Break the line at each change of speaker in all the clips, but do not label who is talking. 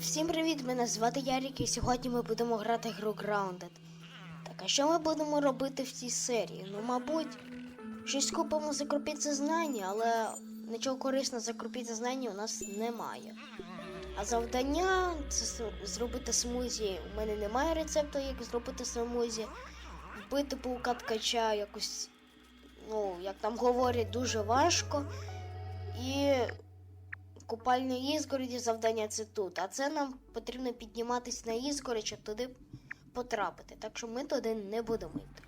Всім привіт! Мене звати Ярік і сьогодні ми будемо грати гру Grounded. Так, а що ми будемо робити в цій серії? Ну, мабуть, щось купимо за знання, але нічого корисного за знання у нас немає. А завдання це зробити смузі. У мене немає рецепту, як зробити смузі. Вбити паука ткача якось, ну, як там говорять, дуже важко. І купальні ізгороді завдання це тут. А це нам потрібно підніматися на ізгородь, щоб туди потрапити. Так що ми туди не будемо йти.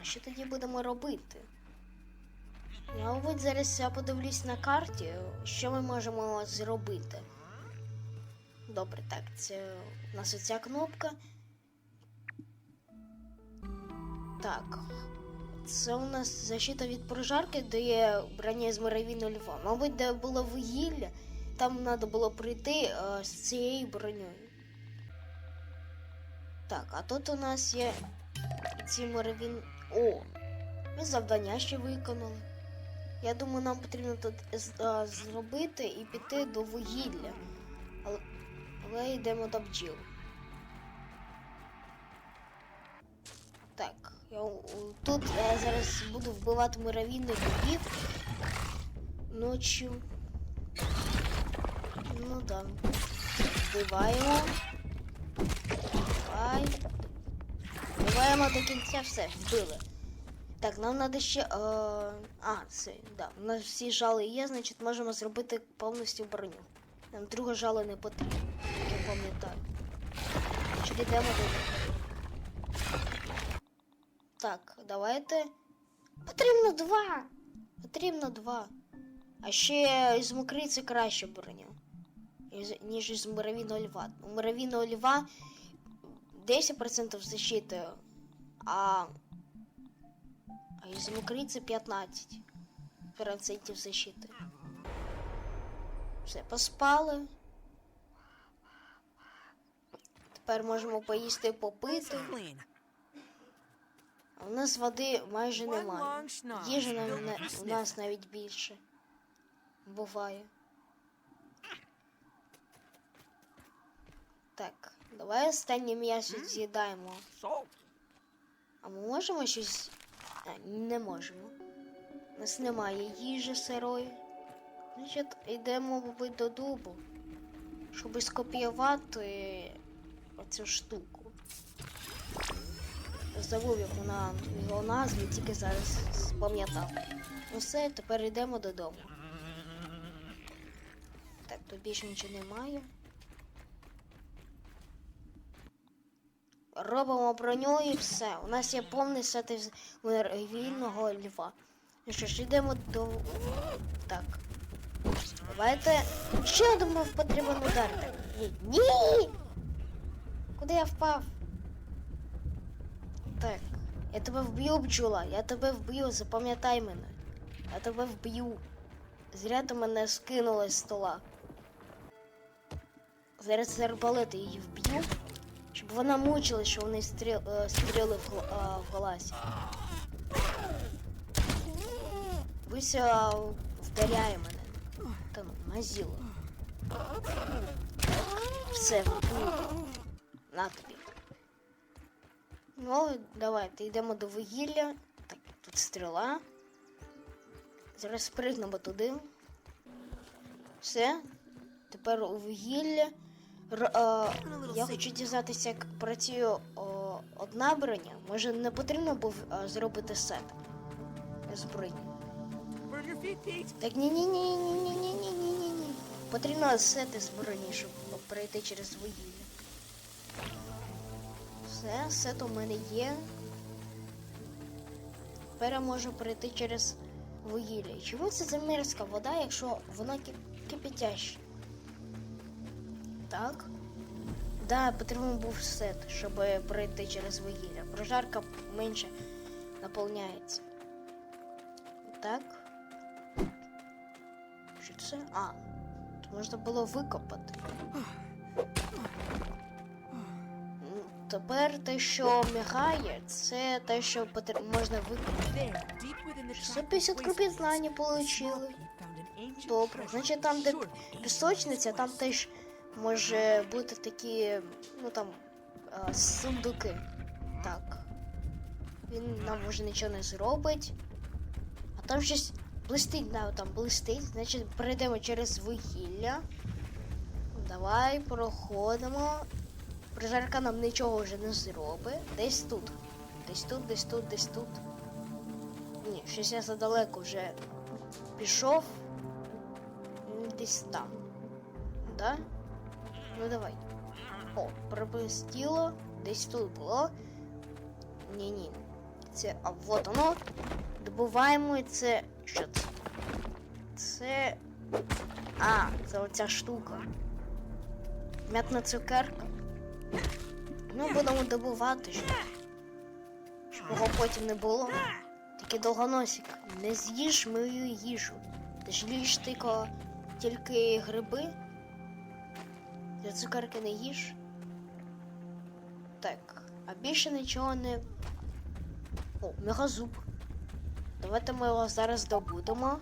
А що тоді будемо робити? Я, мабуть, зараз я подивлюсь на карті, що ми можемо зробити. Добре, так, це у нас оця кнопка. Так. Це у нас защита від прожарки, де є броня з муравійного льва. Мабуть, де було вугілля, там треба було прийти е, з цією бронею. Так, а тут у нас є ці муравін. О! Ми завдання ще виконали. Я думаю, нам потрібно тут е, зробити і піти до вугілля. Але, але йдемо до бджіл. Так, я тут я зараз буду вбивати муравійних бобів ночі. Ну да. Вбиваємо. Давай. Вбиваємо до кінця все, вбили. Так, нам треба ще. Е... А, це, да. У нас всі жали є, значить можемо зробити повністю броню. Нам друге жало не потрібно, я пам'ятаю. Значить йдемо до. Так, давайте. Потрібно два. Потрібно два. А ще із мокриці краще броня. Ніж із муравійного льва. У муравійного льва 10% защити, а, а із мокриці 15% защити. Все, поспали. Тепер можемо поїсти попити. А у нас води майже немає. Їжі нам не, у нас навіть більше. Буває. Так, давай останнє м'ясо з'їдаємо. А ми можемо щось. А, не можемо. У нас немає їжі сирої. Значить, йдемо, мабуть, до дубу, щоб скопіювати оцю штуку. Забув, як вона його назві, тільки зараз спам'ятав. Ну все, тепер йдемо додому. Так, тут більше нічого немає. Робимо броню і все. У нас є повний сет із вільного льва. Ну що ж, йдемо до. Так. Давайте. Я думав, потрібен удар. Ні! Куди я впав? Так. Я тебе вб'ю, бджола. Я тебе вб'ю, запам'ятай мене. Я тебе вб'ю. Зря ти мене скинула з стола. Зараз з арбалета її вб'ю. Щоб вона мучилась, що вони стріл, е, стріли в, а, в глазі. Вися вдаряє мене. Та ну, мазіло. Все, вбив. На тобі. Ну, давайте йдемо до вугілля. Так, тут стріла. Зараз спригнемо туди. Все. Тепер у вугілля. Р, е, я хочу дізнатися, як працює о, одна броня. Може, не потрібно був е, зробити сет з броні.
Burn your feet, Pete.
Так ні, ні, ні, ні, ні, ні, ні, ні, ні, ні. Потрібно сети з броні, щоб пройти через вугілля. Все, сет у мене є. Тепер я можу пройти через вугілля. Чому це за мерзка вода, якщо вона ки- кипятяща? Так. Да, потрібен був сет, щоб пройти через вугілля. Прожарка менше наповняється. Так. Що це? А, тут можна було викопати. Тепер те, що мігає, це те, що потр... можна 650
tropical
крупів знання
ancient
Добре. Значить, там, де пісочниця, там теж може бути такі, ну там, е, сундуки. Так. Він нам вже нічого не зробить. А там щось блистить, да, там блистить. Значить, перейдемо через вугілля. Давай проходимо. Прижарка нам нічого вже не зробить. Десь тут. Десь тут, десь тут, десь тут. Ні, щось я задалеко вже пішов. Десь там. Да? Ну давай. О, пропустило. Десь тут було. Ні-ні. Це. А вот воно. Добуваємо і це. Що це? Це. А, це оця штука. М'ятна цукерка. Ну, будемо добувати, щоб, щоб його потім не було. Такий довгоносик. Не з'їж мою їжу. Ти ж їш тільки, тільки гриби. Для цукерки не їж. Так, а більше нічого не. О, мегазуб. Давайте ми його зараз добудемо.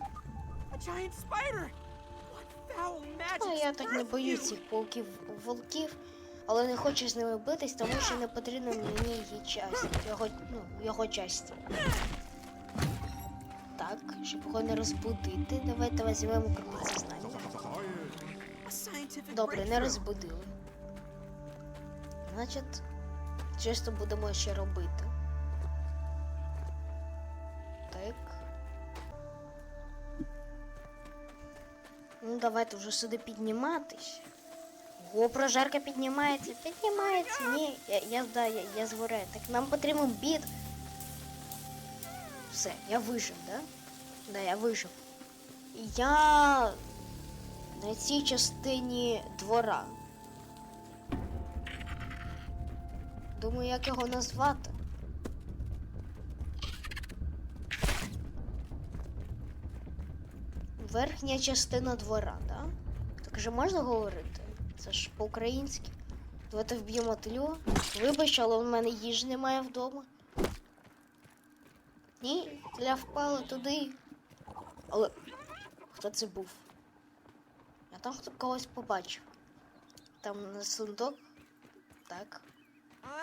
Ну, я так не боюсь цих пауків волків, але не хочу з ними битись, тому що не потрібно мені її часті, його, ну, його часті. Так, щоб його не розбудити, давайте візьмемо корміці знання. Добре, не розбудили. Значить, чисто будемо ще робити. Так. Ну, давайте вже сюди підніматись. О, прожарка піднімається, піднімається. Ні, я, я, да, я, я згораю. Так нам потрібен бід. Все, я вижив, да? Да, я вижив. Я на цій частині двора. Думаю, як його назвати. Верхня частина двора, да? Так же можна говорити? Це ж по-українськи. Давайте вб'ємо тлю. Вибач, але в мене їжі немає вдома. Ні, тля впала туди. Але хто це був? Я там хто когось побачив. Там на сундук. Так.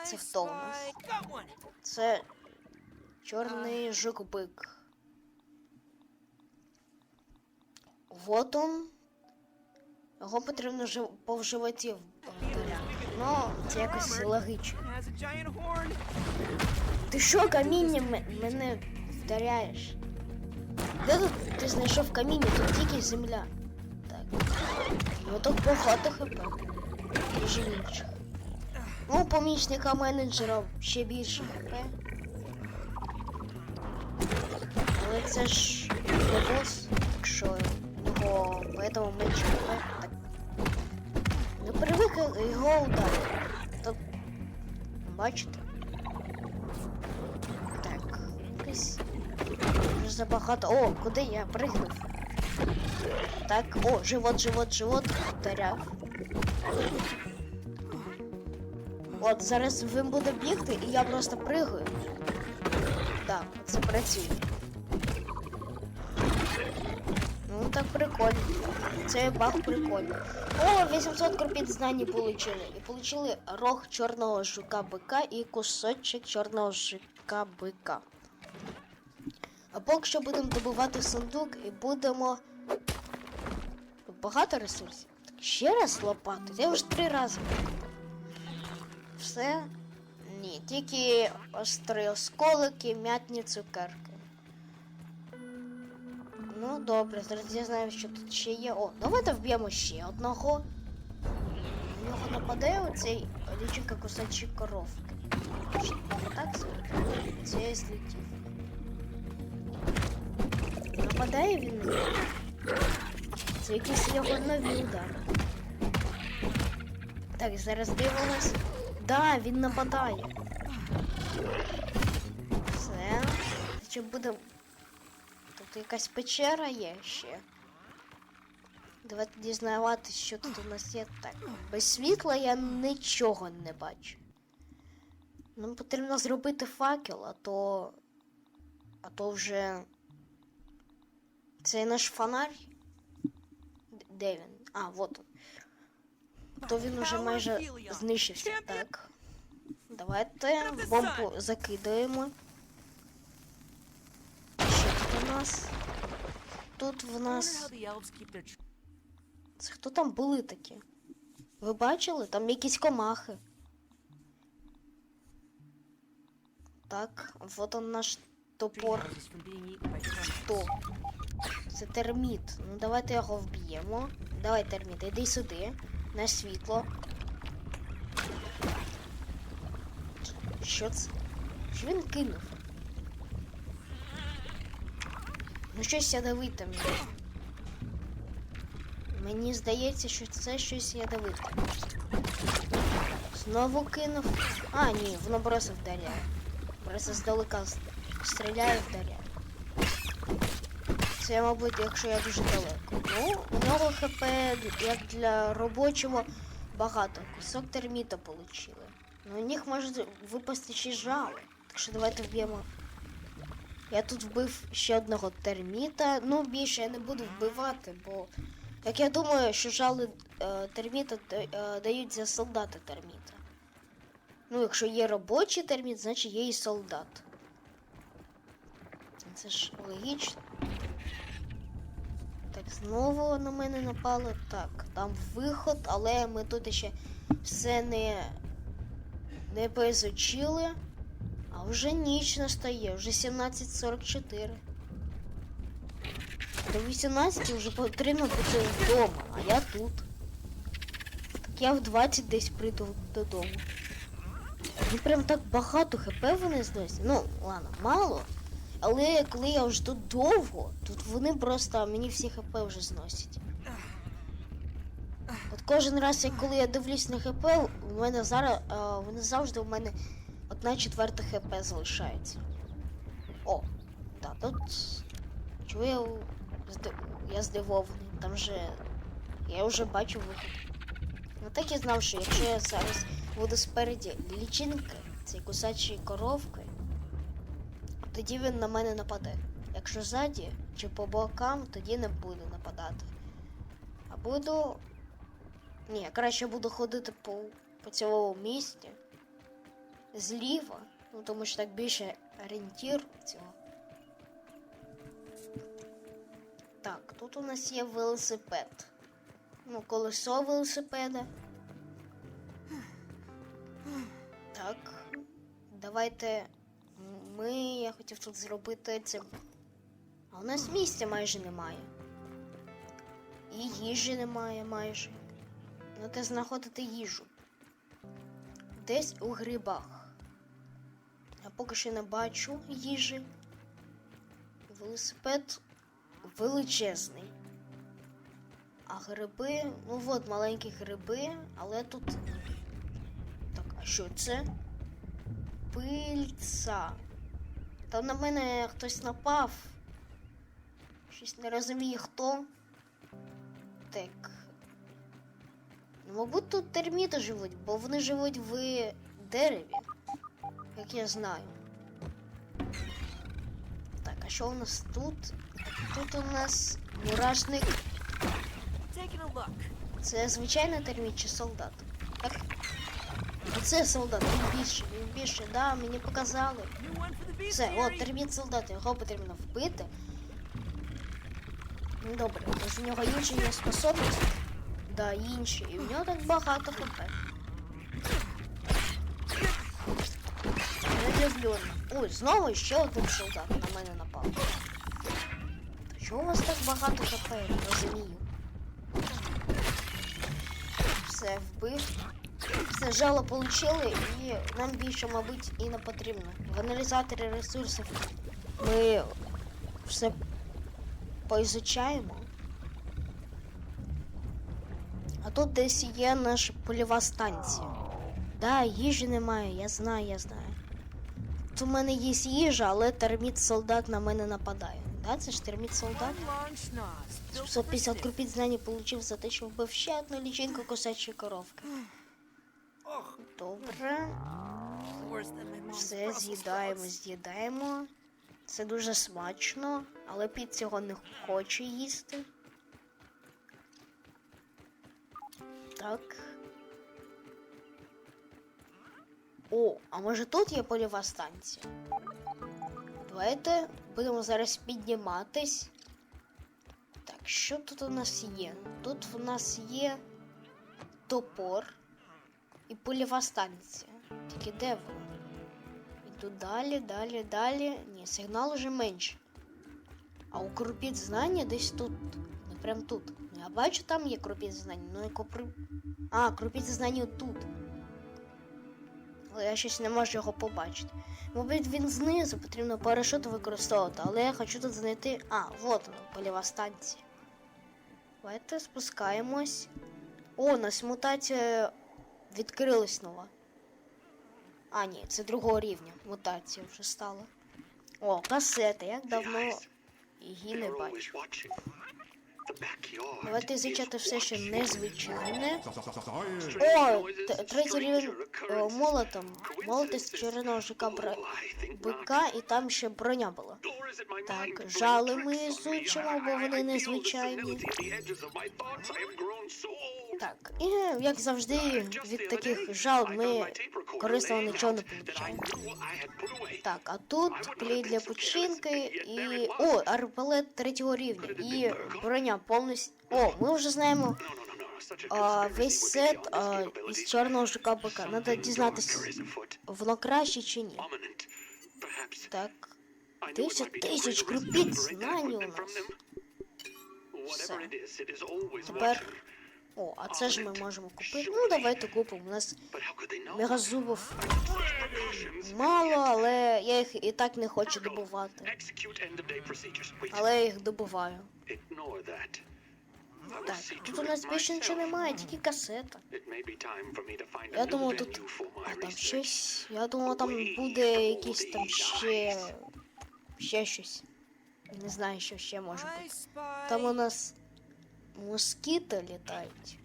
Це хто у нас? Це чорний жук-бик. Вот он. Його потрібно жив... животі вдаряти. Ну, це якось логічно. Ти що каміння м- мене вдаряєш? Де тут ти знайшов каміння? Тут тільки земля. Так. Ну тут багато хп. Ніж інших. Ну, помічника менеджера ще більше хп. Але це ж бос, так що у нього поэтому менше хп. Так. Не привик його ударити. То... Бачите? Так, якось забагато. О, куди я пригнув? Так, о, живот, живот, живот вдаряв. От зараз він буде бігти, і я просто пригаю. Так, це працює. Так прикольно. Це баг прикольний. О, 800 крупиць знаний получили. І получили рог чорного жука бика і кусочок чорного жука бика. А поки що будемо добувати сундук і будемо. Багато ресурсів. Так, ще раз лопати. Я вже три рази. Все. Ні, тільки острі осколики, м'ятні цукерки. Ну, добре, зараз я знаю, що тут ще є. О, давайте вб'ємо ще одного. На нього нападе оцей лічинка кусачі коровки. Так? Це я злетів. Нападає він? Це якісь його нові удари. Так, зараз дивимось. Да, він нападає. Все. Чи буде. Тут якась печера є ще. Давайте дізнаватися, що тут у нас є. Так. Без світла я нічого не бачу. Нам потрібно зробити факел, а то. А то вже. Це наш фонарь. Де він? А, вот он. то він уже майже знищився. Так. Давайте бомбу закидаємо. Нас? Тут в нас. Це хто там були такі? Ви бачили? Там якісь комахи. Так, от он наш топор. Хто? Це терміт. Ну давайте його вб'ємо. Давай, терміт, іди сюди. На світло. Що це? Що він кинув? Ну щось ядовите мені. Мені здається, що це щось ядовите. Знову кинув. А, ні, воно просто вдаряє. Просто здалека с- стріляє вдаряє. Це, мабуть, якщо я дуже далеко. Ну, у нього ХП як для робочого багато. Кусок терміта получили. Ну, у них може випасти ще жало. Так що давайте вб'ємо. Я тут вбив ще одного терміта. Ну, більше я не буду вбивати, бо. Як я думаю, що жали е, терміта е, дають за солдата терміта. Ну, якщо є робочий терміт, значить є і солдат. Це ж логічно. Так, знову на мене напало. Так, там виход, але ми тут ще все не, не поізучили. Вже ніч настає, вже 17.44. До 18 вже потрібно бути вдома, а я тут. Так я в 20 десь прийду додому. Мені прям так багато хп вони зносять. Ну, ладно, мало. Але коли я вже тут довго, тут вони просто мені всі хп вже зносять. От кожен раз, як коли я дивлюсь на хп, у мене зараз е, вони завжди у мене одна четверта хп залишається. О, так, тут. Чого я я здивований? Там же. Я вже бачу вихід. Ну так і знав, що якщо я зараз буду спереді лічинки, цієї кусачої коровки, тоді він на мене нападе. Якщо ззаді чи по бокам, тоді не буде нападати. А буду. Ні, я краще буду ходити по, по цілому місті зліва, ну тому що так більше орієнтір цього. Так, тут у нас є велосипед. Ну, колесо велосипеда. Так. Давайте. Ми. Я хотів тут зробити це. А у нас місця майже немає. І їжі немає майже. Те знаходити їжу. Десь у грибах. Я поки що не бачу їжі. Велосипед величезний. А гриби, ну от маленькі гриби, але тут. Так, а що це? Пильця. Там на мене хтось напав. Щось не розумію хто. Так. Ну, мабуть, тут терміти живуть, бо вони живуть в дереві. Як я знаю. Так, а що у нас тут? Тут у нас мурашник. Це звичайний солдат? Так. Оце солдат, він більше, він більше, да, мені показали. Все, от терміт солдат, його потрібно вбити. Ну добре, з нього інші є способності. Да, інші. І в нього так багато хп. Не. Ой, знову ще один солдат на мене напав. Та чого у вас так багато хп, я розумію. Все, вбив. Все, жало получили і нам більше, мабуть, і не потрібно. В аналізаторі ресурсів ми все поізучаємо. А тут десь є наша польова станція. Да, їжі немає, я знаю, я знаю. Тут у мене є їжа, але терміт солдат на мене нападає. Да, це ж терміт солдат.
One long schnoz. built for
150
stick.
крупиць знань получив за те, що вбив ще одну лічинку косячої коровки. Добре. Все з'їдаємо, з'їдаємо. Це дуже смачно, але піт цього не хоче їсти. Так. О, а може тут є польова станція? Давайте будемо зараз підніматись. Так, що тут у нас є? Тут у нас є топор і польова станція. Тільки де вона? Іду далі, далі, далі. Ні, сигнал уже менше. А у крупіт знання десь тут. Не прям тут. Ну, я бачу, там є крупіт знання, ну і копри. А, крупіт знання тут. Але я щось не можу його побачити. Мабуть, він знизу потрібно парашут використовувати, але я хочу тут знайти. А, вот вона, польова станція. Давайте спускаємось. О, у нас мутація відкрилась нова. А, ні, це другого рівня. Мутація вже стала. О, касети, як давно її не бачу. Давайте ізучати все, що незвичайне. О, третій рівень е, молотом. Молотець черного жика бра... бика, і там ще броня була.
Так, жали ми ізучимо, бо вони незвичайні.
Так, і як завжди, від таких жал ми корисного нічого не получаємо. Так, а тут клей для починки і. О, арбалет третього рівня. І броня повністю. О, ми вже знаємо а, весь сет а, із чорного жука бика. Надо дізнатися, воно краще чи ні. Так, 10 тисяч крупиць знань у нас. Все. Тепер. О, а це ж ми можемо купити. Ну, давайте купимо. У нас мегазубов мало, але я їх і так не хочу добувати. Але я їх добуваю. Так, тут у нас більше нічого немає, тільки касета.
Я думав, тут.
А там щось. Я думала, там буде якийсь там ще. Ще щось. Не знаю, що ще може бути. Там у нас москіти літають.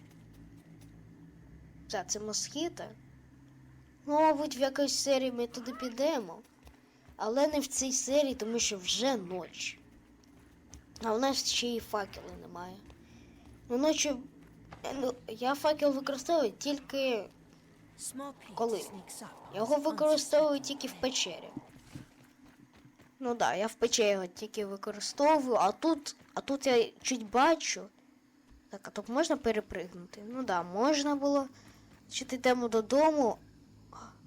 Так, це москіти. Ну, мабуть, в якоїсь серії ми туди підемо. Але не в цій серії, тому що вже ніч. А у нас ще й факелу немає. Ну, ночі. Ну, я факел використовую тільки. Коли? Його використовую тільки в печері. Ну так, да, я в печері його тільки використовую, а тут, а тут я чуть бачу. Так, а тут можна перепригнути? Ну да, можна було. Значить, йдемо додому.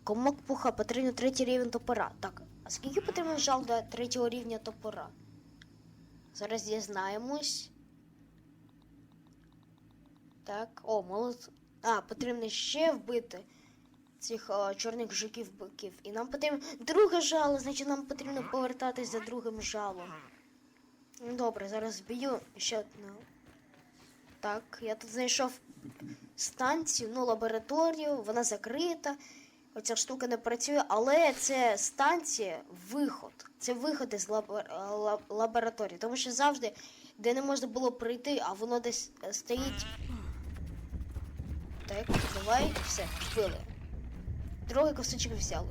Комок пуха потрібно третій рівень топора. Так, а скільки потрібно жал до третього рівня топора? Зараз дізнаємось. Так, о, молот. А, потрібно ще вбити цих о, чорних жуків биків. І нам потрібно друге жало, значить нам потрібно повертатись за другим жалом. Ну, Добре, зараз зб'ю ще одну. Так, я тут знайшов станцію, ну, лабораторію, вона закрита. Оця штука не працює, але це станція виход. Це виход із лабор... лаб- лабораторії. Тому що завжди, де не можна було прийти, а воно десь е, стоїть. Так, давай, все, вбили. Другий кусочок взяли.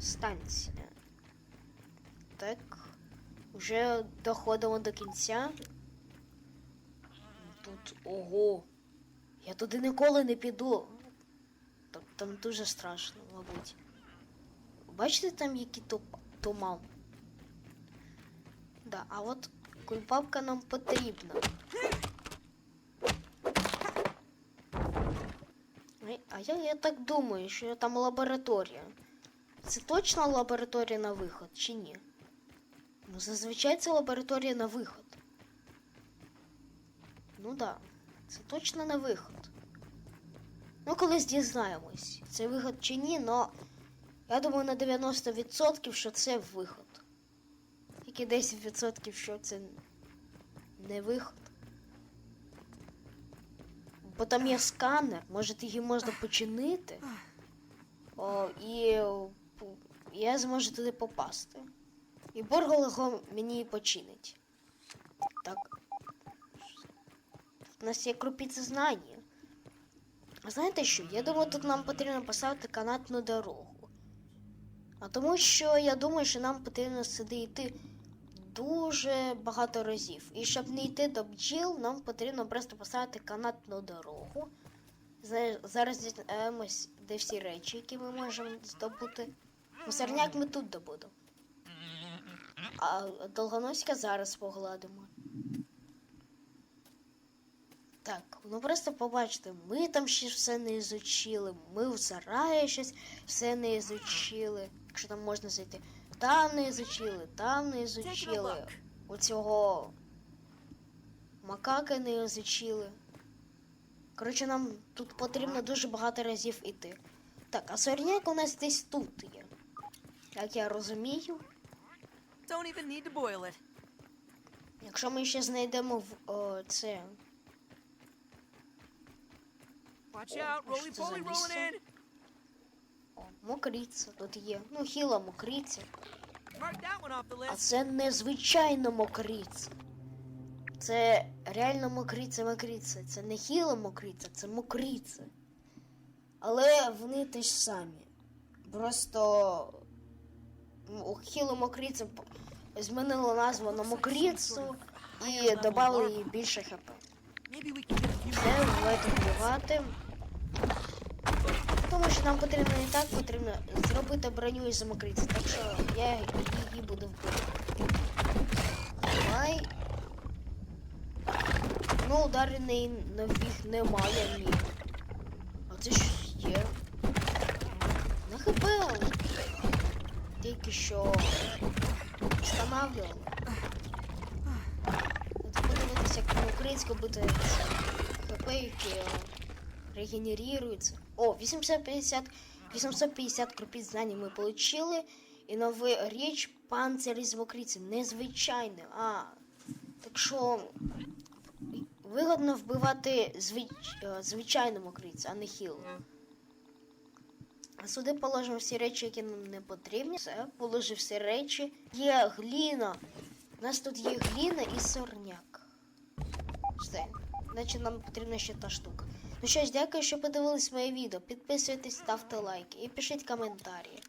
Станція. Так. Вже доходимо до кінця. Ого. Я туди ніколи не піду. Там, там дуже страшно, мабуть. Бачите там які топ- туман? Да, а от кульпапка нам потрібна. А я, я так думаю, що там лабораторія. Це точно лабораторія на виход чи ні? Ну, зазвичай це лабораторія на виход. Ну да, це точно на виход. Ну, колись дізнаємось, це виход чи ні, но я думаю на 90% що це виход. Тільки 10% що це не виход. Бо там є сканер, може її можна починити. О, і я зможу туди попасти. І Боргол його мені починить. Так. У нас є крупіці знання. Знаєте що? Я думаю, тут нам потрібно поставити канатну дорогу. А тому що я думаю, що нам потрібно сюди йти дуже багато разів. І щоб не йти до бджіл, нам потрібно просто поставити канатну дорогу. Зараз дізнаємось, де всі речі, які ми можемо здобути. Ну, сорняк ми тут добудемо. А долгоноська зараз погладимо. Так, ну просто побачите, ми там ще все не ізучили, ми в сараї щось все не ізучили. Якщо там можна зайти. Там не ізучили, там не ізучили. У цього макаки не ізучили. Коротше, нам тут потрібно дуже багато разів іти. Так, а сорняк у нас десь тут є. Як я розумію,
Don't even need to boil it.
якщо ми ще знайдемо в о, це.
Watch out, roly poly rolling in.
О, мокриця тут є. Ну, хіла мокриця.
Mark that one off the
А це незвичайно мокриця. Це реально мокриця мокриця. Це не хіла мокриця, це мокриця. Але вони те ж самі. Просто у хілу мокриця змінили назву на мокрицю і додали їй більше хп. Це давайте вбивати. Тому що нам потрібно не так, потрібно зробити броню із мокриці. Так що я її буду вбивати. Давай. Ну, удари неї нових немає ні. А це що є? На хп. Тільки що встановлювали. Подивитися, як українську буде хп, які регенеруються. О, 850, 850 крупиць знань ми отримали. І нова річ панцир із мокриці. Незвичайне. А, так що вигодно вбивати звич... е, звичайну мокрицю, а не хілу. А сюди положимо всі речі, які нам не потрібні. Все, положив всі речі. Є гліна. У нас тут є гліна і сорняк. Все. Значить, нам потрібна ще та штука. Ну що ж, дякую, що подивились моє відео. Підписуйтесь, ставте лайки і пишіть коментарі.